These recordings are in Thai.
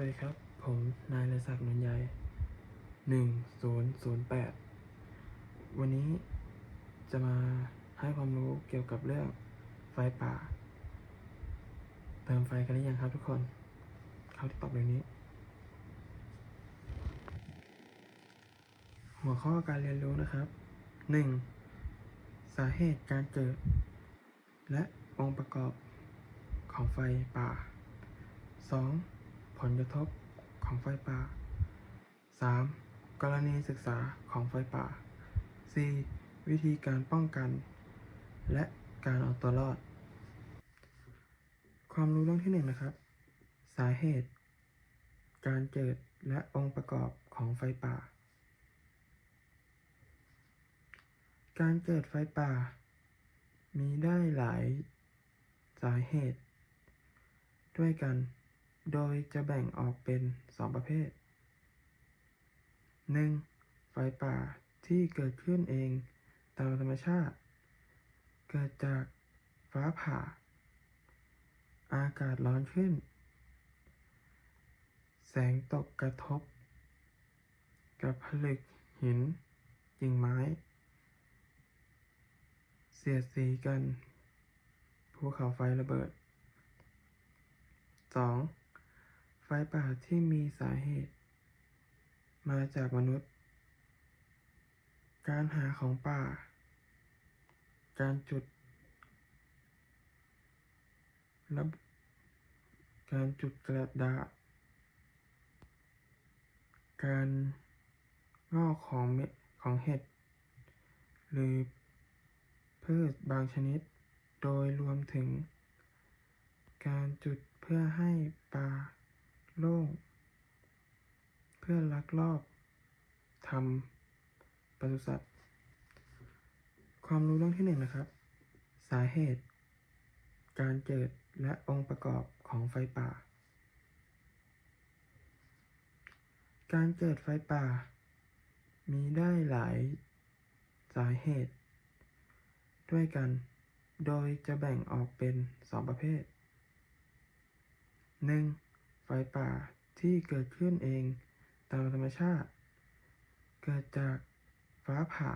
วัสดีครับ ผมนายเลศักดิ์นนท์ใหญ่หนึ่งศูนย์ศูนย์แปดวันนี้จะมาให้ความรู้เกี่ยวกับเรื่องไฟป่า เติมไฟกันหรือยังครับทุกคน เข้าที่ตอบเดี๋ยวนี้ หัวข้อการเรียนรู้นะครับหนึ่งสาเหตุการเกิด และองค์ประกอบของไฟป่า 2. ผลกระทบของไฟป่า 3. กรณีศึกษาของไฟป่า 4. วิธีการป้องกัน และการเอาตัวรอด ความรู้เรื่องที่หนึ่งนะครับ สาเหตุ การเกิดและองค์ประกอบของไฟป่า การเกิดไฟป่า มีได้หลายสาเหตุ ด้วยกัน โดยจะแบ่งออกเป็นสองประเภท 1. ไฟป่าที่เกิดขึ้นเองตามธรรมชาติ เกิดจากฟ้าผ่า อากาศร้อนขึ้น แสงตกกระทบ กับผลึกหินกิ่งไม้ เสียดสีกันภูเขาไฟระเบิด 2. ไฟป่าที่มีสาเหตุ มาจากมนุษย์ การหาของป่า การจุดและการจุดกระดาษ การงอกของเม็ดของเห็ด หรือพืชบางชนิด โดยรวมถึง การจุดเพื่อให้ป่า โล่ง เพื่อลักลอบทำปศุสัตว์ ความรู้เรื่องที่หนึ่งนะครับ สาเหตุ การเกิดและองค์ประกอบของไฟป่า การเกิดไฟป่า มีได้หลายสาเหตุ ด้วยกัน โดยจะแบ่งออกเป็นสองประเภท 1. ไฟป่าที่เกิดขึ้นเองตามธรรมชาติ เกิดจากฟ้าผ่า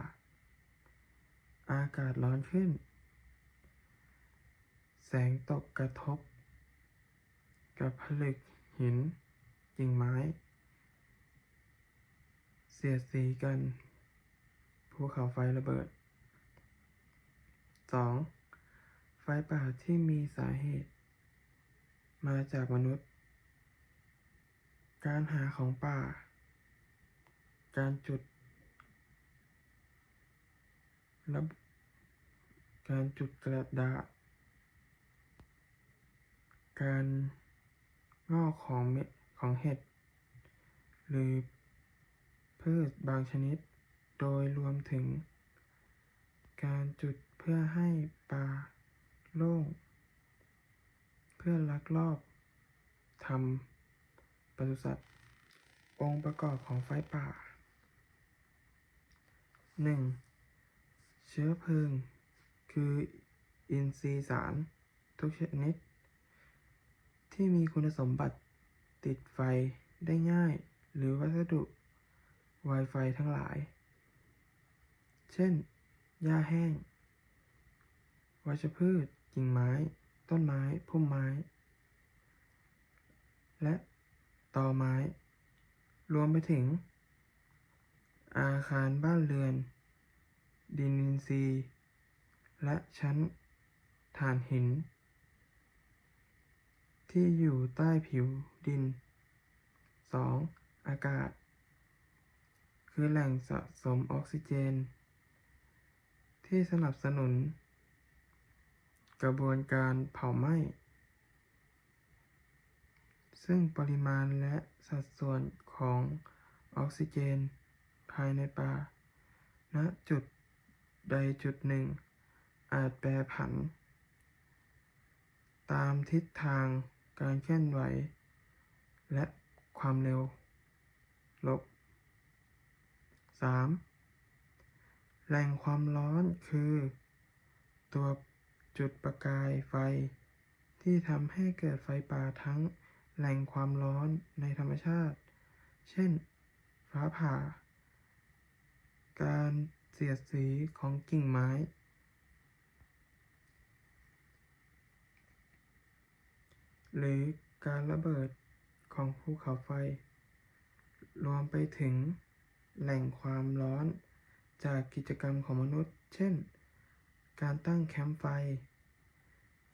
อากาศร้อนขึ้น แสงตกกระทบ กับผลึกหินกิ่งไม้ เสียดสีกันภูเขาไฟระเบิด 2. ไฟป่าที่มีสาเหตุ มาจากมนุษย์ การหาของป่า การจุดและการจุดกระดาษ การงอกของเม็ดของเห็ด หรือพืชบางชนิด โดยรวมถึง การจุดเพื่อให้ป่าโล่ง เพื่อลักลอบทำ ศุสัตว์ องค์ประกอบของไฟป่า 1. เชื้อเพลิง คืออินทรีย์สาร ทุกชนิด ที่มีคุณสมบัติติดไฟได้ง่าย หรือวัสดุ Wi-Fi ทั้งหลาย เช่น หญ้าแห้ง วัชพืช กิ่งไม้ ต้นไม้ พุ่มไม้ และ ตอไม้ รวมไปถึง อาคารบ้านเรือน ดินอินทรีย์และชั้นถ่านหิน ที่อยู่ใต้ผิวดิน 2. อากาศ คือแหล่งสะสมออกซิเจน ที่สนับสนุน กระบวนการเผาไหม้ ซึ่งปริมาณและสัดส่วนของออกซิเจน ภายในป่า ณ จุดใดจุดหนึ่ง อาจแปรผัน ตามทิศทางการเคลื่อนไหว และความเร็ว ลบ 3. แหล่งความร้อนคือ ตัวจุดประกายไฟที่ทำให้เกิดไฟป่าทั้ง แหล่งความร้อนในธรรมชาติ เช่น ฟ้าผ่า การเสียดสีของกิ่งไม้ หรือการระเบิดของภูเขาไฟ รวมไปถึงแหล่งความร้อนจากกิจกรรมของมนุษย์ เช่น การตั้งแคมป์ไฟ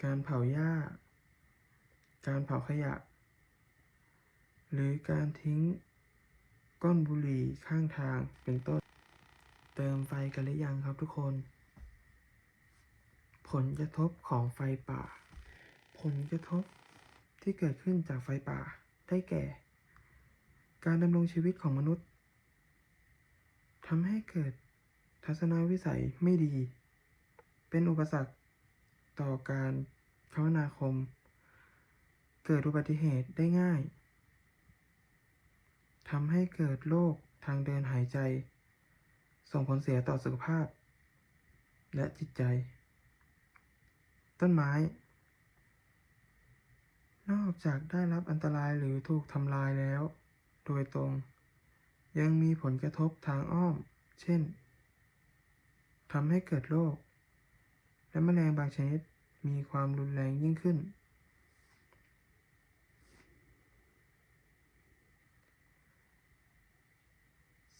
การเผาหญ้า การเผาขยะ หรือการทิ้งก้อนบุหรี่ข้างทางเป็นต้น เติมไฟกันหรือยังครับทุกคน ผลกระทบของไฟป่า ผลกระทบที่เกิดขึ้นจากไฟป่าได้แก่ การดำรงชีวิตของมนุษย์ทำให้เกิดทัศนวิสัยไม่ดี เป็นอุปสรรคต่อการคมนาคม เกิดอุบัติเหตุได้ง่าย ทำให้เกิดโรคทางเดินหายใจ ส่งผลเสียต่อสุขภาพ และจิตใจ ต้นไม้ นอกจากได้รับอันตรายหรือถูกทำลายแล้ว โดยตรง ยังมีผลกระทบทางอ้อม เช่นทำให้เกิดโรคและแมลงบางชนิดมีความรุนแรงยิ่งขึ้น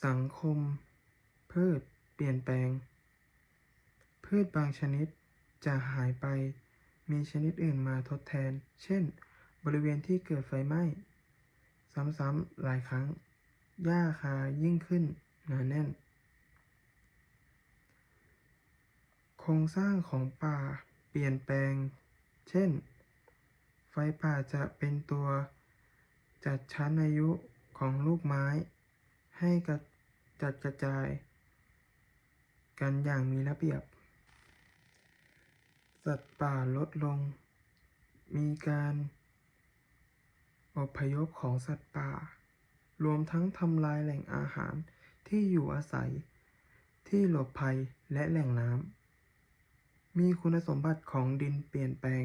สังคม พืช เปลี่ยนแปลง พืชบางชนิดจะหายไป มีชนิดอื่นมาทดแทน เช่น บริเวณที่เกิดไฟไหม้ ซ้ำๆหลายครั้ง หญ้าคายิ่งขึ้นหนาแน่น โครงสร้างของป่าเปลี่ยนแปลง เช่น ไฟป่าจะเป็นตัว จัดชั้นอายุของลูกไม้ ให้กระจัดกระจาย กันอย่างมีระเบียบ สัตว์ป่าลดลง มีการอพยพของสัตว์ป่า รวมทั้งทำลายแหล่งอาหารที่อยู่อาศัย ที่หลบภัยและแหล่งน้ำ มีคุณสมบัติของดินเปลี่ยนแปลง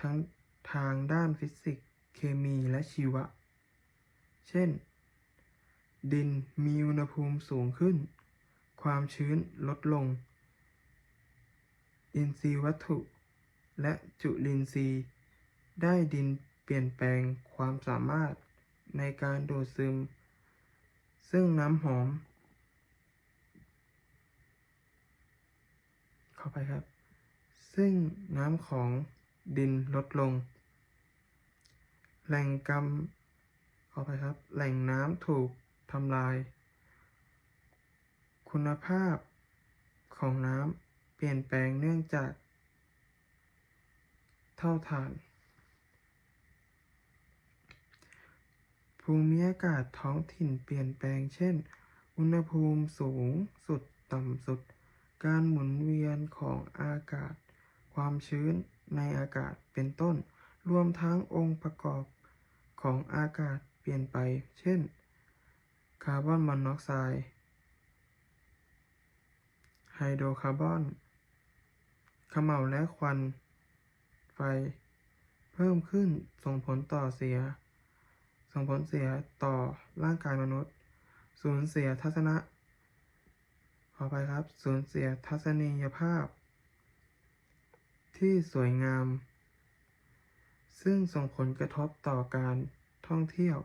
ทั้งทางด้านฟิสิกส์ เคมีและชีวะ เช่น ดินมีอุณหภูมิสูงขึ้น ความชื้นลดลง อินทรีย์วัตถุ และจุลินทรีย์ ได้ดินเปลี่ยนแปลงความสามารถในการดูดซึม ซึ่งน้ำหอม เข้าไปครับ ซึ่งน้ำของดินลดลง แหล่งกำเข้าไปครับ แหล่งน้ำถูก ทำลาย คุณภาพของน้ำเปลี่ยนแปลงเนื่องจาก เท่าฐาน ภูมิอากาศท้องถิ่นเปลี่ยนแปลงเช่น อุณหภูมิสูงสุดต่ำสุด การหมุนเวียนของอากาศ ความชื้นในอากาศเป็นต้น รวมทั้งองค์ประกอบของอากาศเปลี่ยนไป เช่น คาร์บอนมอนอกไซด์ไฮโดรคาร์บอนขม่าวและควัน ไฟ เพิ่มขึ้นส่งผลต่อเสีย ส่งผลเสียต่อร่างกายมนุษย์ สูญเสียทัศนะ ขอไปครับ สูญเสียทัศนียภาพ ที่สวยงาม ซึ่งส่งผลกระทบต่อการท่องเที่ยว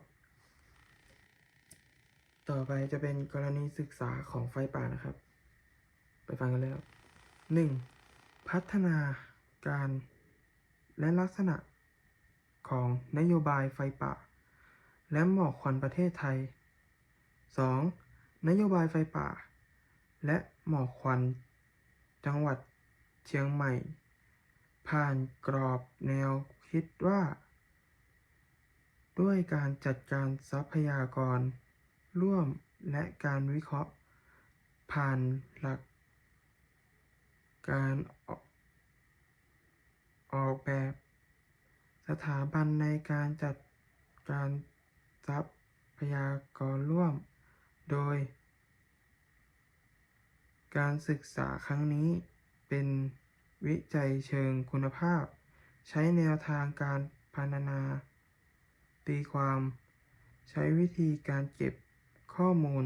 ต่อไปจะเป็นกรณีศึกษาของไฟป่านะครับ ไปฟังกันเลยครับ 1. พัฒนาการและลักษณะของนโยบายไฟป่า และหมอกควันประเทศไทย 2. นโยบายไฟป่า และหมอกควัน จังหวัดเชียงใหม่ ผ่านกรอบแนวคิดว่า ด้วยการจัดการทรัพยากร ร่วมและการวิเคราะห์ ผ่านหลักการออกแบบ สถาบันในการจัดการทรัพยากรร่วม โดย การศึกษาครั้งนี้เป็นวิจัยเชิงคุณภาพ ใช้แนวทางการพัฒนา ตีความ ใช้วิธีการเก็บ ข้อมูล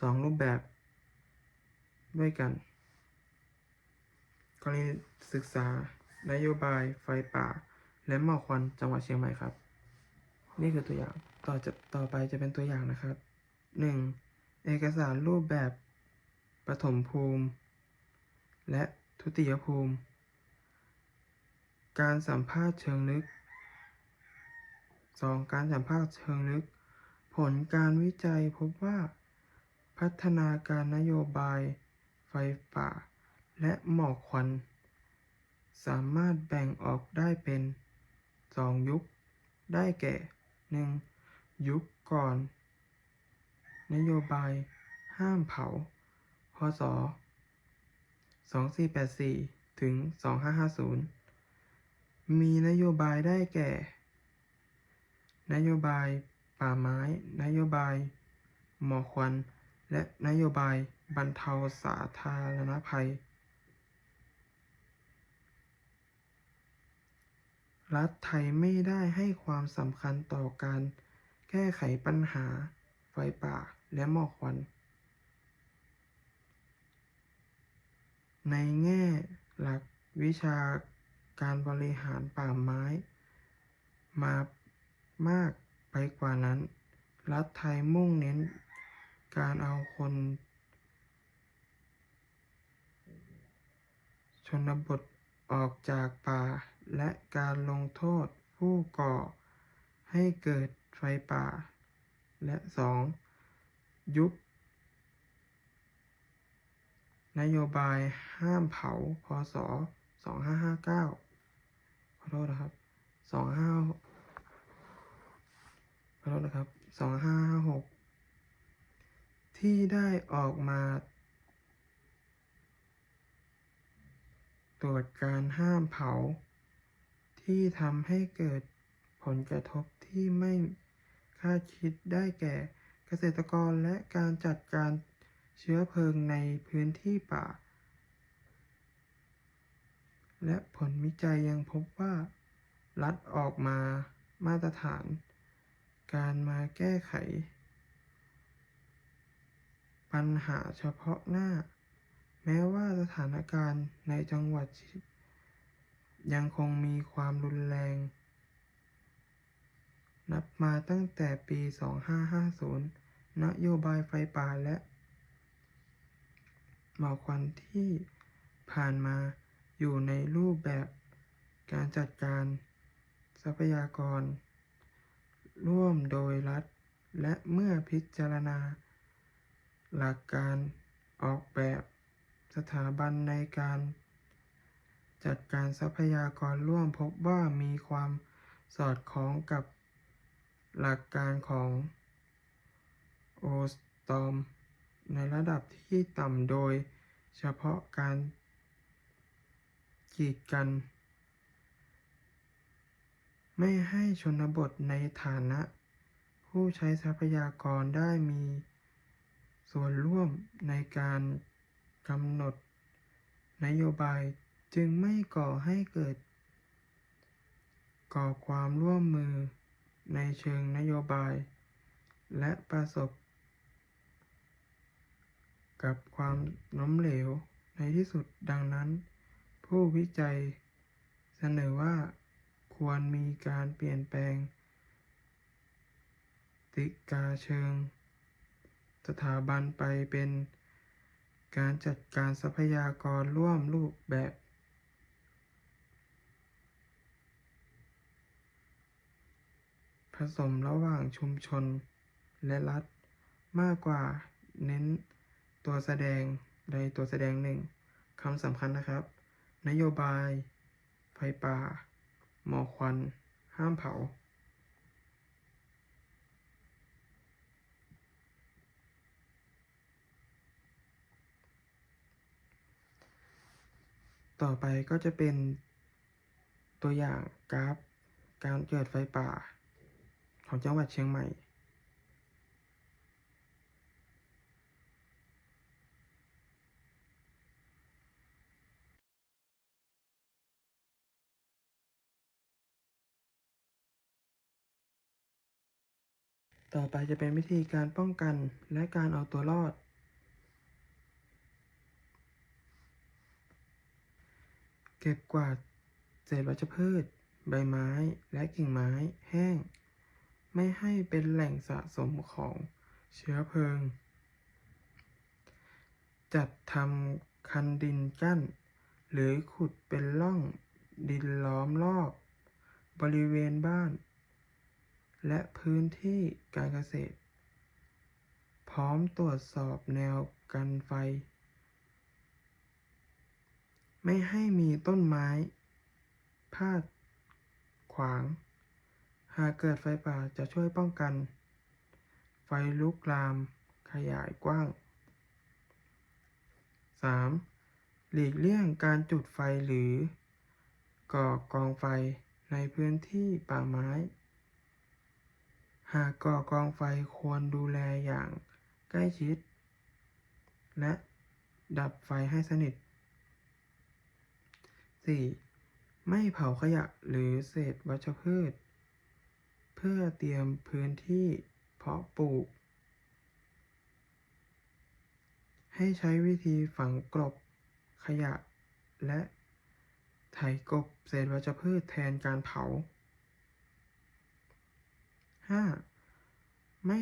สองรูปแบบ ด้วยกัน กรณีศึกษานโยบายไฟป่า และหมอกควันจังหวัดเชียงใหม่ครับ นี่คือตัวอย่างต่อจะต่อไปจะเป็นตัวอย่างนะครับ 1. เอกสารรูปแบบปฐมภูมิ และทุติยภูมิ การสัมภาษณ์เชิงลึก 2. การสัมภาษณ์เชิงลึก ผลการวิจัยพบว่า พัฒนาการนโยบาย ไฟป่า และหมอกควัน สามารถแบ่งออกได้เป็น 2 ยุค ได้แก่ 1. ยุคก่อน นโยบายห้ามเผา พศ 2484 ถึง 2550 มีนโยบายได้แก่ นโยบาย ป่าไม้ นโยบาย หมอกควัน และนโยบายบรรเทาสาธารณภัย รัฐไทยไม่ได้ให้ความสำคัญต่อการแก้ไขปัญหาไฟป่าและหมอกควัน ในแง่หลักวิชาการบริหารป่าไม้ มามาก กว่านั้น รัฐไทยมุ่งเน้นการเอาคน ชนบทออกจากป่า และการลงโทษผู้ก่อให้เกิดไฟป่า และ 2. ยุคนโยบายห้ามเผา พศ 2559 ขอโทษนะครับ 25 ขอโทษนะครับ2556ที่ได้ออกมา ตรวจการห้ามเผา ที่ทำให้เกิดผลกระทบที่ไม่คาดคิดได้แก่เกษตรกรและการจัดการเชื้อเพลิงในพื้นที่ป่า และผลวิจัยยังพบว่า รัฐออกมามาตรฐาน การมาแก้ไข ปัญหาเฉพาะหน้า แม้ว่าสถานการณ์ในจังหวัด ยังคงมีความรุนแรง นับมาตั้งแต่ปี 2550 นโยบายไฟป่าและหมอกควันที่ผ่านมาอยู่ในรูปแบบการจัดการทรัพยากร ร่วมโดยรัฐ และเมื่อพิจารณา หลักการออกแบบสถาบันในการ จัดการทรัพยากรร่วมพบว่ามีความสอดคล้องกับหลักการของโอสตอมในระดับที่ต่ำโดยเฉพาะการกีดกัน ไม่ให้ชนบทในฐานะ ผู้ใช้ทรัพยากรได้มี ส่วนร่วมในการกำหนด นโยบายจึงไม่ก่อให้เกิด ก่อความร่วมมือในเชิงนโยบาย และประสบ กับความล้มเหลวในที่สุดดังนั้น ผู้วิจัยเสนอว่า ควรมีการเปลี่ยนแปลง ติกาเชิง สถาบันไปเป็นการจัดการทรัพยากรร่วมรูปแบบ ผสมระหว่างชุมชนและรัฐมากกว่าเน้นตัวแสดงใดตัวแสดงหนึ่งคำสำคัญนะครับ นโยบาย ไฟป่า หมอกควัน ห้ามเผา ต่อไปก็จะเป็นตัวอย่างกราฟการเกิดไฟป่า ของจังหวัดเชียงใหม่ ต่อไปจะเป็นวิธีการป้องกันและการเอาตัวรอด เก็บกวาดเศษวัชพืช ใบไม้และกิ่งไม้แห้ง ไม่ให้เป็นแหล่งสะสมของเชื้อเพลิง จัดทำคันดินกั้น หรือขุดเป็นร่องดินล้อมรอบ บริเวณบ้าน และพื้นที่การเกษตร พร้อมตรวจสอบแนวกันไฟ ไม่ให้มีต้นไม้ พาด ขวาง หากเกิดไฟป่าจะช่วยป้องกัน ไฟลุกลามขยายกว้าง 3. หลีกเลี่ยงการจุดไฟหรือ ก่อกองไฟในพื้นที่ป่าไม้ หากก่อกองไฟควรดูแลอย่างใกล้ชิด และดับไฟให้สนิท 4. ไม่เผาขยะหรือเศษวัชพืช เพื่อเตรียมพื้นที่เพาะปลูก ให้ใช้วิธีฝังกลบขยะและไถกบเศษวัชพืชแทนการเผา 5. ไม่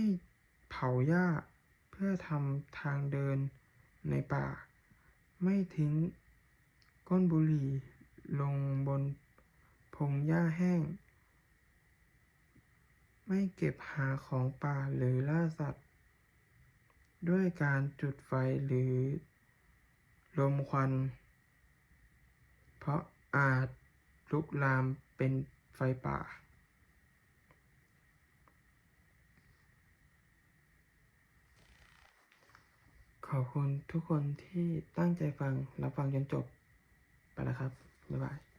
เผาหญ้าเพื่อทำทางเดินในป่า ไม่ทิ้งก้นบุหรี่ลงบนพงหญ้าแห้ง ไม่เก็บหาของป่าหรือล่าสัตว์ ด้วยการจุดไฟหรือลมควัน เพราะอาจลุกลามเป็นไฟป่า ขอบคุณทุกคนที่ตั้งใจฟังรับฟังจนจบไปแล้วครับ บ๊ายบาย